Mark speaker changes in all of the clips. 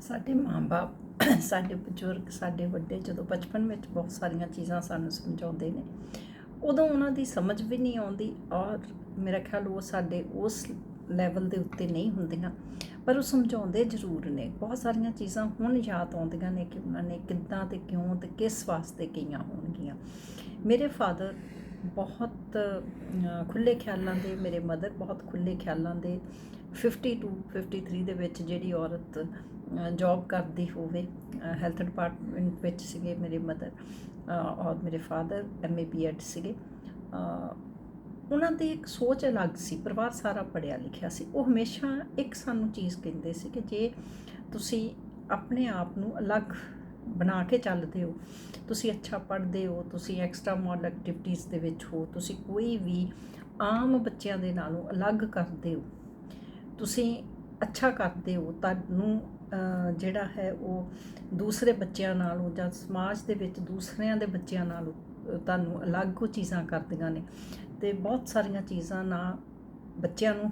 Speaker 1: ਸਾਡੇ ਮਾਂ-ਬਾਪ ਸਾਡੇ ਬਜ਼ੁਰਗ ਸਾਡੇ ਵੱਡੇ ਜਦੋਂ ਬਚਪਨ ਵਿੱਚ ਬਹੁਤ ਸਾਰੀਆਂ ਚੀਜ਼ਾਂ ਸਾਨੂੰ ਸਮਝਾਉਂਦੇ ਨੇ ਉਦੋਂ ਉਹਨਾਂ ਦੀ ਸਮਝ ਵੀ ਨਹੀਂ ਆਉਂਦੀ ਔਰ ਮੇਰਾ ਖਿਆਲ ਉਹ ਸਾਡੇ ਉਸ ਲੈਵਲ ਦੇ ਉੱਤੇ ਨਹੀਂ ਹੁੰਦੀਆਂ ਪਰ ਉਹ ਸਮਝਾਉਂਦੇ ਜ਼ਰੂਰ ਨੇ। ਬਹੁਤ ਸਾਰੀਆਂ ਚੀਜ਼ਾਂ ਹੁਣ ਯਾਦ ਆਉਂਦੀਆਂ ਨੇ ਕਿ ਉਹਨਾਂ ਨੇ ਕਿੱਦਾਂ ਤੇ ਕਿਉਂ ਤੇ ਕਿਸ ਵਾਸਤੇ ਕਹੀਆਂ ਹੋਣਗੀਆਂ। ਮੇਰੇ ਫਾਦਰ ਬਹੁਤ ਅ, ਖੁੱਲੇ ਖਿਆਲਾਂ ਦੇ ਮੇਰੇ ਮਦਰ ਬਹੁਤ ਖੁੱਲੇ ਖਿਆਲਾਂ ਦੇ 50 ਟੂ 53 ਦੇ ਵਿੱਚ ਜਿਹੜੀ ਔਰਤ ਜੌਬ ਕਰਦੀ ਹੋਵੇ ਹੈਲਥ ਡਿਪਾਰਟਮੈਂਟ ਵਿੱਚ ਸੀਗੇ ਮੇਰੇ ਮਦਰ ਔਰ ਮੇਰੇ ਫਾਦਰ ਐਮਏ ਬੀਐਡ ਸੀਗੇ। ਉਹਨਾਂ ਦੀ ਇੱਕ ਸੋਚ ਅਲੱਗ ਸੀ, ਪਰਿਵਾਰ ਸਾਰਾ ਪੜਿਆ ਲਿਖਿਆ ਸੀ। ਉਹ ਹਮੇਸ਼ਾ ਇੱਕ ਸਾਨੂੰ ਚੀਜ਼ ਕਹਿੰਦੇ ਸੀ ਕਿ ਜੇ ਤੁਸੀਂ ਆਪਣੇ ਆਪ ਨੂੰ ਅਲੱਗ ਬਣਾ ਕੇ ਚੱਲਦੇ ਹੋ, ਤੁਸੀਂ ਅੱਛਾ ਪੜ੍ਹਦੇ ਹੋ, ਤੁਸੀਂ ਐਕਸਟਰਾ ਮੋਡਲ ਐਕਟੀਵਿਟੀਜ਼ ਦੇ ਵਿੱਚ ਹੋ, ਤੁਸੀਂ ਕੋਈ ਵੀ ਆਮ ਬੱਚਿਆਂ ਦੇ ਨਾਲੋਂ ਅਲੱਗ ਕਰਦੇ ਹੋ ਤੁਸੀਂ ਅੱਛਾ ਕਰਦੇ ਹੋ, ਤੁਹਾਨੂੰ ਜਿਹੜਾ ਹੈ ਉਹ ਦੂਸਰੇ ਬੱਚਿਆਂ ਨਾਲੋਂ ਜਾਂ ਸਮਾਜ ਦੇ ਵਿੱਚ ਦੂਸਰਿਆਂ ਦੇ ਬੱਚਿਆਂ ਨਾਲੋਂ ਤੁਹਾਨੂੰ ਅਲੱਗ ਉਹ ਚੀਜ਼ਾਂ ਕਰਦੀਆਂ ਨੇ ਤੇ ਬਹੁਤ ਸਾਰੀਆਂ ਚੀਜ਼ਾਂ ਨਾ ਬੱਚਿਆਂ ਨੂੰ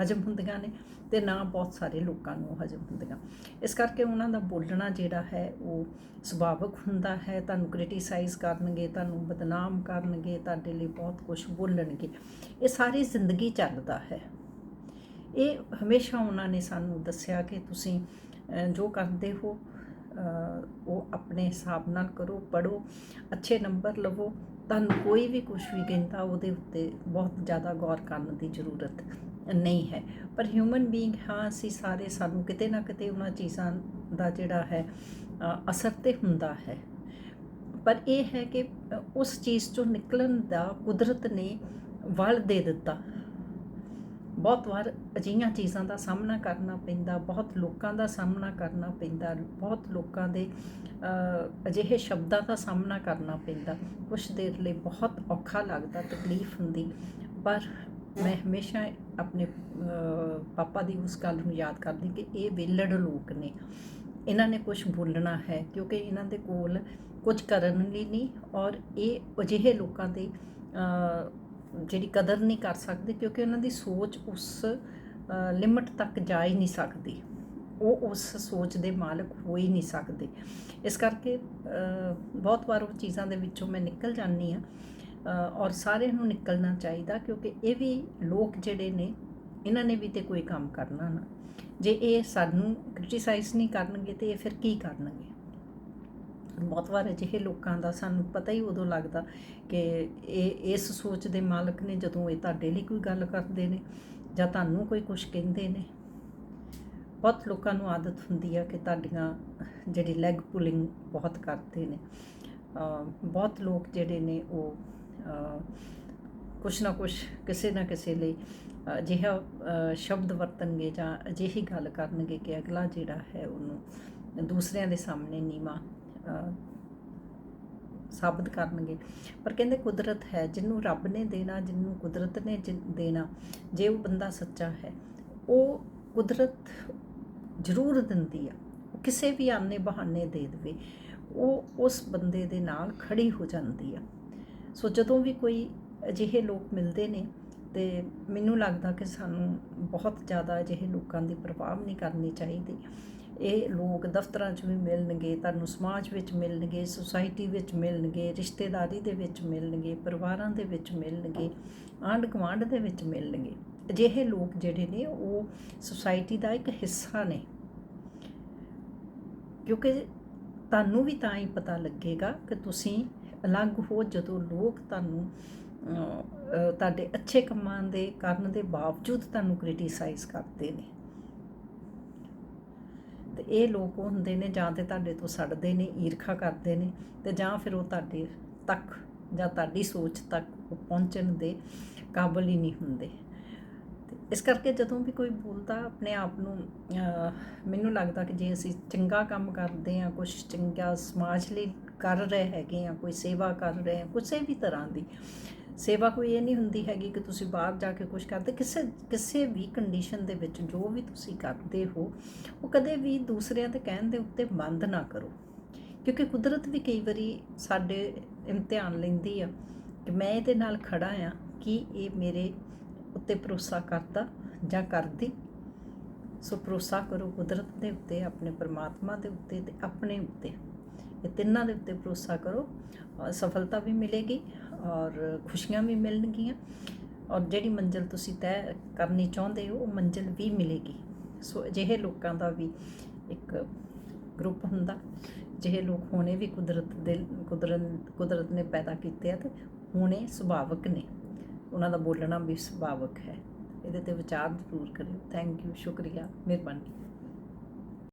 Speaker 1: ਹਜਮ ਹੁੰਦੀਆਂ ਨੇ ਤੇ ਨਾ ਬਹੁਤ ਸਾਰੇ ਲੋਕਾਂ ਨੂੰ ਹਜਮ ਹੁੰਦੀਆਂ। ਇਸ ਕਰਕੇ ਉਹਨਾਂ ਦਾ ਬੋਲਣਾ ਜਿਹੜਾ ਹੈ ਉਹ ਸੁਭਾਵਿਕ ਹੁੰਦਾ ਹੈ, ਤੁਹਾਨੂੰ ਕ੍ਰਿਟਿਸਾਈਜ਼ ਕਰਨਗੇ, ਤੁਹਾਨੂੰ ਬਦਨਾਮ ਕਰਨਗੇ, ਤੁਹਾਡੇ ਲਈ ਬਹੁਤ ਕੁਝ ਬੋਲਣਗੇ। ਇਹ ਸਾਰੀ ਜ਼ਿੰਦਗੀ ਚੱਲਦਾ ਹੈ। ਇਹ ਹਮੇਸ਼ਾ ਉਹਨਾਂ ਨੇ ਸਾਨੂੰ ਦੱਸਿਆ ਕਿ ਤੁਸੀਂ ਜੋ ਕਰਦੇ ਹੋ ਉਹ ਆਪਣੇ ਹਿਸਾਬ ਨਾਲ ਕਰੋ ਪੜੋ ਅੱਛੇ ਨੰਬਰ ਲਵੋ। ਤੁਹਾਨੂੰ ਕੋਈ ਵੀ ਕੁਝ ਵੀ ਕਹਿੰਦਾ, ਉਹਦੇ ਉੱਤੇ ਬਹੁਤ ਜ਼ਿਆਦਾ ਗੌਰ ਕਰਨ ਦੀ ਜ਼ਰੂਰਤ ਨਹੀਂ ਹੈ। ਪਰ ਹਿਊਮਨ ਬੀਇੰਗ ਹਾਂ, ਅਸੀਂ ਸਾਰੇ ਸਾਨੂੰ ਕਿਤੇ ਨਾ ਕਿਤੇ ਉਹਨਾਂ ਚੀਜ਼ਾਂ ਦਾ ਜਿਹੜਾ ਹੈ ਅਸਰ ਤੇ ਹੁੰਦਾ ਹੈ। ਪਰ ਇਹ ਹੈ ਕਿ ਉਸ ਚੀਜ਼ ਚੋਂ ਨਿਕਲਣ ਦਾ ਕੁਦਰਤ ਨੇ ਵਲ ਦੇ ਦਿੱਤਾ। ਬਹੁਤ ਵਾਰ ਅਜਿਹੀਆਂ ਚੀਜ਼ਾਂ ਦਾ ਸਾਹਮਣਾ ਕਰਨਾ ਪੈਂਦਾ, ਬਹੁਤ ਲੋਕਾਂ ਦਾ ਸਾਹਮਣਾ ਕਰਨਾ ਪੈਂਦਾ, ਬਹੁਤ ਲੋਕਾਂ ਦੇ ਅਜਿਹੇ ਸ਼ਬਦਾਂ ਦਾ ਸਾਹਮਣਾ ਕਰਨਾ ਪੈਂਦਾ। ਕੁਝ ਦੇਰ ਲਈ ਬਹੁਤ ਔਖਾ ਲੱਗਦਾ, ਤਕਲੀਫ ਹੁੰਦੀ। ਪਰ ਮੈਂ ਹਮੇਸ਼ਾ ਆਪਣੇ ਪਾਪਾ ਦੀ ਉਸ ਗੱਲ ਨੂੰ ਯਾਦ ਕਰਦੀ ਕਿ ਇਹ ਵਿਲੜ ਲੋਕ ਨੇ। ਇਹਨਾਂ ਨੇ ਕੁਝ ਬੋਲਣਾ ਹੈ, ਕਿਉਂਕਿ ਇਹਨਾਂ ਦੇ ਕੋਲ ਕੁਝ ਕਰਨ ਲਈ ਨਹੀਂ ਔਰ ਇਹ ਅਜਿਹੇ ਲੋਕਾਂ ਦੇ ਜਿਹੜੀ ਕਦਰ ਨਹੀਂ ਕਰ ਸਕਦੇ ਕਿਉਂਕਿ ਉਹਨਾਂ ਦੀ ਸੋਚ ਉਸ ਲਿਮਟ ਤੱਕ ਜਾ ਹੀ ਨਹੀਂ ਸਕਦੀ। ਉਹ ਉਸ ਸੋਚ ਦੇ ਮਾਲਕ ਹੋ ਹੀ ਨਹੀਂ ਸਕਦੇ। ਇਸ ਕਰਕੇ ਬਹੁਤ ਵਾਰ ਉਹ ਚੀਜ਼ਾਂ ਦੇ ਵਿੱਚੋਂ ਮੈਂ ਨਿਕਲ ਜਾਂਦੀ ਆ ਔਰ ਸਾਰਿਆਂ ਨੂੰ ਨਿਕਲਣਾ ਚਾਹੀਦਾ ਕਿਉਂਕਿ ਇਹ ਵੀ ਲੋਕ ਜਿਹੜੇ ਨੇ, ਇਹਨਾਂ ਨੇ ਵੀ ਤੇ ਕੋਈ ਕੰਮ ਕਰਨਾ ਨਾ। ਜੇ ਇਹ ਸਾਨੂੰ ਕ੍ਰਿਟਿਸਾਈਜ਼ ਨਹੀਂ ਕਰਨਗੇ ਤੇ ਇਹ ਫਿਰ ਕੀ ਕਰਨਗੇ? ਬਹੁਤ ਵਾਰ ਅਜਿਹੇ ਲੋਕਾਂ ਦਾ ਸਾਨੂੰ ਪਤਾ ਹੀ ਉਦੋਂ ਲੱਗਦਾ ਕਿ ਇਹ, ਇਸ ਸੋਚ ਦੇ ਮਾਲਕ ਨੇ ਜਦੋਂ ਇਹ ਤੁਹਾਡੇ ਲਈ ਕੋਈ ਗੱਲ ਕਰਦੇ ਨੇ ਜਾਂ ਤੁਹਾਨੂੰ ਕੋਈ ਕੁਝ ਕਹਿੰਦੇ ਨੇ। ਬਹੁਤ ਲੋਕਾਂ ਨੂੰ ਆਦਤ ਹੁੰਦੀ ਆ ਕਿ ਤੁਹਾਡੀਆਂ ਜਿਹੜੀ ਲੈਗ ਪੁਲਿੰਗ ਬਹੁਤ ਕਰਦੇ ਨੇ। ਬਹੁਤ ਲੋਕ ਜਿਹੜੇ ਨੇ ਉਹ ਕੁਛ ਨਾ ਕੁਛ ਕਿਸੇ ਨਾ ਕਿਸੇ ਲਈ ਅਜਿਹਾ ਸ਼ਬਦ ਵਰਤਣਗੇ ਜਾਂ ਅਜਿਹੀ ਗੱਲ ਕਰਨਗੇ ਕਿ ਅਗਲਾ ਜਿਹੜਾ ਹੈ ਉਹਨੂੰ ਦੂਸਰਿਆਂ ਦੇ ਸਾਹਮਣੇ ਨੀਵਾ ਸਾਬਤ ਕਰਨਗੇ। ਪਰ ਕਹਿੰਦੇ ਕੁਦਰਤ ਹੈ, ਜਿਹਨੂੰ ਰੱਬ ਨੇ ਦੇਣਾ, ਜਿਹਨੂੰ ਕੁਦਰਤ ਨੇ ਜਿ- ਦੇਣਾ, ਜੇ ਉਹ ਬੰਦਾ ਸੱਚਾ ਹੈ, ਉਹ ਕੁਦਰਤ ਜ਼ਰੂਰ ਦਿੰਦੀ ਆ। ਉਹ ਕਿਸੇ ਵੀ ਆਨੇ ਬਹਾਨੇ ਦੇ ਦੇਵੇ, ਉਹ ਉਸ ਬੰਦੇ ਦੇ ਨਾਲ ਖੜੀ ਹੋ ਜਾਂਦੀ ਆ। ਸੋ ਜਦੋਂ ਵੀ ਕੋਈ ਅਜਿਹੇ ਲੋਕ ਮਿਲਦੇ ਨੇ, ਤੇ ਮੈਨੂੰ ਲੱਗਦਾ ਕਿ ਸਾਨੂੰ ਬਹੁਤ ਜ਼ਿਆਦਾ ਅਜਿਹੇ ਲੋਕਾਂ ਦੀ ਪ੍ਰਭਾਵ ਨਹੀਂ ਕਰਨੀ ਚਾਹੀਦੀ। ਇਹ ਲੋਕ ਦਫ਼ਤਰਾਂ 'ਚ ਵੀ ਮਿਲਣਗੇ, ਤੁਹਾਨੂੰ ਸਮਾਜ ਵਿੱਚ ਮਿਲਣਗੇ ਸੁਸਾਇਟੀ ਵਿੱਚ ਮਿਲਣਗੇ, ਰਿਸ਼ਤੇਦਾਰੀ ਦੇ ਵਿੱਚ ਮਿਲਣਗੇ, ਪਰਿਵਾਰਾਂ ਦੇ ਵਿੱਚ ਮਿਲਣਗੇ, ਆਂਢ ਗੁਆਂਢ ਦੇ ਵਿੱਚ ਮਿਲਣਗੇ। ਅਜਿਹੇ ਲੋਕ ਜਿਹੜੇ ਨੇ, ਉਹ ਸੁਸਾਇਟੀ ਦਾ ਇੱਕ ਹਿੱਸਾ ਨੇ। ਕਿਉਂਕਿ ਤੁਹਾਨੂੰ ਵੀ ਤਾਂ ਹੀ ਪਤਾ ਲੱਗੇਗਾ ਕਿ ਤੁਸੀਂ ਅਲੱਗ ਹੋ ਜਦੋਂ ਲੋਕ ਤੁਹਾਨੂੰ ਤੁਹਾਡੇ ਅੱਛੇ ਕੰਮਾਂ ਦੇ ਕਰਨ ਦੇ ਬਾਵਜੂਦ ਤੁਹਾਨੂੰ ਕ੍ਰਿਟਿਸਾਈਜ਼ ਕਰਦੇ ਨੇ। ਇਹ ਲੋਕ ਉਹ ਹੁੰਦੇ ਨੇ ਜਾਂ ਤੇ ਤੁਹਾਡੇ ਤੋਂ ਸੜਦੇ ਨੇ, ਈਰਖਾ ਕਰਦੇ ਨੇ ਤੇ ਜਾਂ ਫਿਰ ਉਹ ਤੁਹਾਡੇ ਤੱਕ ਜਾਂ ਤੁਹਾਡੀ ਸੋਚ ਤੱਕ ਪਹੁੰਚਣ ਦੇ ਕਾਬਲ ਹੀ ਨਹੀਂ ਹੁੰਦੇ। ਤੇ ਇਸ ਕਰਕੇ ਜਦੋਂ ਵੀ ਕੋਈ ਬੋਲਦਾ ਆਪਣੇ ਆਪ ਨੂੰ ਮੈਨੂੰ ਲੱਗਦਾ ਕਿ ਜੇ ਅਸੀਂ ਚੰਗਾ ਕੰਮ ਕਰਦੇ ਹਾਂ ਕੁਝ ਚੰਗਾ ਸਮਾਜ ਲਈ ਕਰ ਰਹੇ ਹੈਗੇ ਆ ਕੋਈ ਸੇਵਾ ਕਰ ਰਹੇ ਹਾਂ ਕਿਸੇ ਵੀ ਤਰ੍ਹਾਂ ਦੀ ਸੇਵਾ ਕੋਈ ਇਹ ਨਹੀਂ ਹੁੰਦੀ ਹੈਗੀ ਕਿ ਤੁਸੀਂ ਬਾਹਰ ਜਾ ਕੇ ਕੁਝ ਕਰਦੇ, ਕਿਸੇ ਕਿਸੇ ਵੀ ਕੰਡੀਸ਼ਨ ਦੇ ਵਿੱਚ ਜੋ ਵੀ ਤੁਸੀਂ ਕਰਦੇ ਹੋ, ਉਹ ਕਦੇ ਵੀ ਦੂਸਰਿਆਂ ਦੇ ਕਹਿਣ ਦੇ ਉੱਤੇ ਬੰਦ ਨਾ ਕਰੋ। ਕਿਉਂਕਿ ਕੁਦਰਤ ਵੀ ਕਈ ਵਾਰੀ ਸਾਡੇ ਇਮਤਿਹਾਨ ਲੈਂਦੀ ਆ ਕਿ ਮੈਂ ਇਹਦੇ ਨਾਲ ਖੜਾ ਆ, ਕਿ ਇਹ ਮੇਰੇ ਉੱਤੇ ਭਰੋਸਾ ਕਰਦਾ ਜਾਂ ਕਰਦੀ? ਸੋ ਭਰੋਸਾ ਕਰੋ ਕੁਦਰਤ ਦੇ ਉੱਤੇ, ਆਪਣੇ ਪਰਮਾਤਮਾ ਦੇ ਉੱਤੇ ਤੇ ਆਪਣੇ ਉੱਤੇ। ਇਹ ਤਿੰਨਾਂ ਦੇ ਉੱਤੇ ਭਰੋਸਾ ਕਰੋ ਸਫਲਤਾ ਵੀ ਮਿਲੇਗੀ ਔਰ ਖੁਸ਼ੀਆਂ ਵੀ ਮਿਲਣਗੀਆਂ। ਔਰ ਜਿਹੜੀ ਮੰਜ਼ਿਲ ਤੁਸੀਂ ਤੈਅ ਕਰਨੀ ਚਾਹੁੰਦੇ ਹੋ, ਉਹ ਮੰਜ਼ਿਲ ਵੀ ਮਿਲੇਗੀ। ਸੋ ਅਜਿਹੇ ਲੋਕਾਂ ਦਾ ਵੀ ਇੱਕ ਗਰੁੱਪ ਹੁੰਦਾ। ਜਿਹੇ ਲੋਕ ਹੋਣੇ ਵੀ ਕੁਦਰਤ ਦੇ ਕੁਦਰਤ ਕੁਦਰਤ ਨੇ ਪੈਦਾ ਕੀਤੇ ਆ ਤੇ ਹੋਣੇ ਸੁਭਾਵਿਕ ਨੇ। ਉਹਨਾਂ ਦਾ ਬੋਲਣਾ ਵੀ ਸੁਭਾਵਿਕ ਹੈ। ਇਹਦੇ ਤੇ ਵਿਚਾਰ ਜ਼ਰੂਰ ਕਰਿਓ। ਥੈਂਕ ਯੂ ਸ਼ੁਕਰੀਆ। ਮਿਹਰਬਾਨੀ।